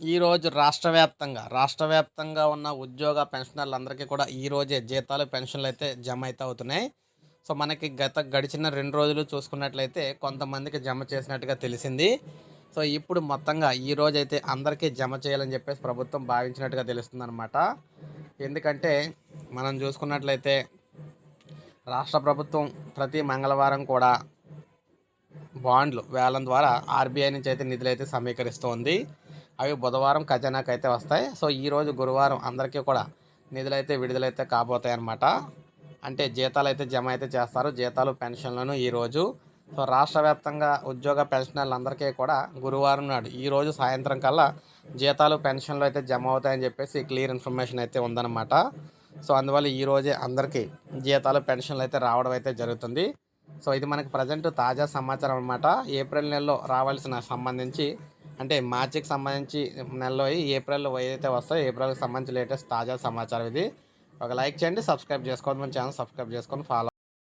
ఈరోజు రాష్ట్ర వ్యాప్తంగా రాష్ట్ర వ్యాప్తంగా ఉన్న ఉద్యోగ పెన్షనర్లందరికీ కూడా ఈ రోజే జీతాలు పెన్షన్లు అయితే జమ అయితే అవుతున్నాయి. సో మనకి గత గడిచిన రెండు రోజులు చూసుకున్నట్లయితే కొంతమందికి జమ చేసినట్టుగా తెలిసింది. సో ఇప్పుడు మొత్తంగా ఈ రోజు అయితే అందరికీ జమ చేయాలని చెప్పేసి ప్రభుత్వం భావించినట్టుగా తెలుస్తుంది అనమాట ఎందుకంటే మనం చూసుకున్నట్లయితే రాష్ట్ర ప్రభుత్వం ప్రతి మంగళవారం కూడా బాండ్లు వేలం ద్వారా ఆర్బీఐ నుంచి అయితే నిధులు అయితే సమీకరిస్తోంది. అవి బుధవారం ఖజానాకు అయితే వస్తాయి. సో ఈరోజు గురువారం అందరికీ కూడా నిధులు అయితే విడుదలైతే కాబోతాయి అన్నమాట అంటే జీతాలు అయితే జమ అయితే చేస్తారు. జీతాలు పెన్షన్లను ఈరోజు సో రాష్ట్ర వ్యాప్తంగా ఉద్యోగ పెన్షనర్లు అందరికీ కూడా గురువారం నాడు ఈరోజు సాయంత్రం కల్లా జీతాలు పెన్షన్లు అయితే జమ అవుతాయని చెప్పేసి క్లియర్ ఇన్ఫర్మేషన్ అయితే ఉందన్నమాట. సో అందువల్ల ఈరోజే అందరికీ జీతాలు పెన్షన్లు అయితే రావడం అయితే జరుగుతుంది. సో ఇది మనకి ప్రజెంట్ తాజా సమాచారం అనమాట ఏప్రిల్ నెలలో రావాల్సిన సంబంధించి అంటే మార్చికి సంబంధించి నెలలో ఏప్రిల్లో ఏదైతే వస్తాయో ఏప్రిల్కి సంబంధించి లేటెస్ట్ తాజా సమాచారం ఇది. ఒక లైక్ చేయండి సబ్స్క్రైబ్ చేసుకోండి మన ఛానల్ సబ్స్క్రైబ్ చేసుకొని ఫాలో